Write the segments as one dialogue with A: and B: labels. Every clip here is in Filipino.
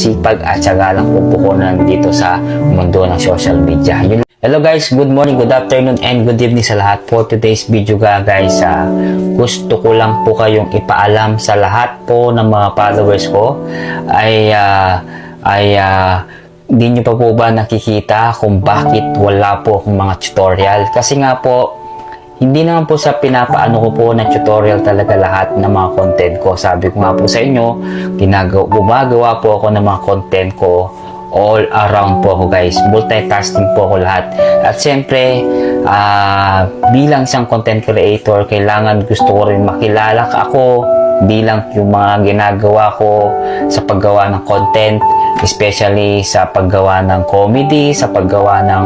A: sipag at syaga lang po po ko nandito sa mundo ng social media. Yun Hello guys, good morning, good afternoon, and good evening sa lahat. For today's video ga guys, ah, gusto ko lang po kayong ipaalam sa lahat po ng mga followers ko ay ah, ay ah, di nyo pa po ba nakikita kung bakit wala po akong mga tutorial? Kasi nga po, hindi naman po sa pinapaano ko po na tutorial talaga lahat ng mga content ko. Sabi ko nga po sa inyo, ginagawa, gumagawa po ako ng mga content ko all around po ako guys. Multitasking po ako lahat. At siyempre, ah, bilang isang content creator, kailangan gusto ko rin makilala ka ako bilang yung mga ginagawa ko sa paggawa ng content especially sa paggawa ng comedy, sa paggawa ng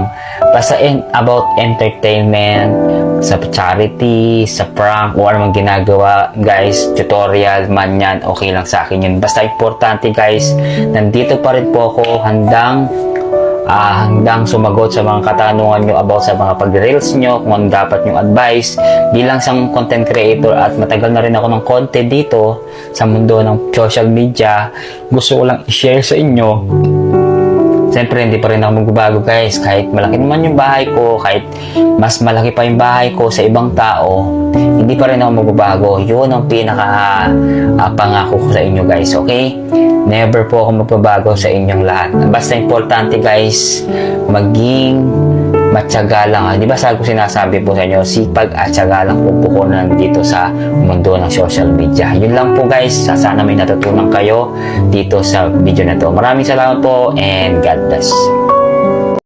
A: basta in, about entertainment, sa charity, sa prank, o anong ginagawa, guys, tutorial man yan, okay lang sa akin yun. Basta importante guys, nandito pa rin po ako handang ah, handang sumagot sa mga katanungan nyo about sa mga pag-reels nyo, kung ano dapat yung advice. Bilang isang content creator at matagal na rin ako ng content dito sa mundo ng social media, gusto ko lang i-share sa inyo Siyempre, hindi pa rin ako magbabago guys. Kahit malaki naman yung bahay ko, kahit mas malaki pa yung bahay ko sa ibang tao, hindi pa rin ako magbabago. Yun ang pinaka ah, pangako ko sa inyo guys, okay? Never po ako magbabago sa inyong lahat. Basta importante guys, maging matyaga lang. ah. Di ba sabi ko sinasabi po sa inyo, sipag at tyaga lang po po ko nandito sa mundo ng social media. Yun lang po guys. Sana may natutunan kayo dito sa video na to. Maraming salamat po and God bless.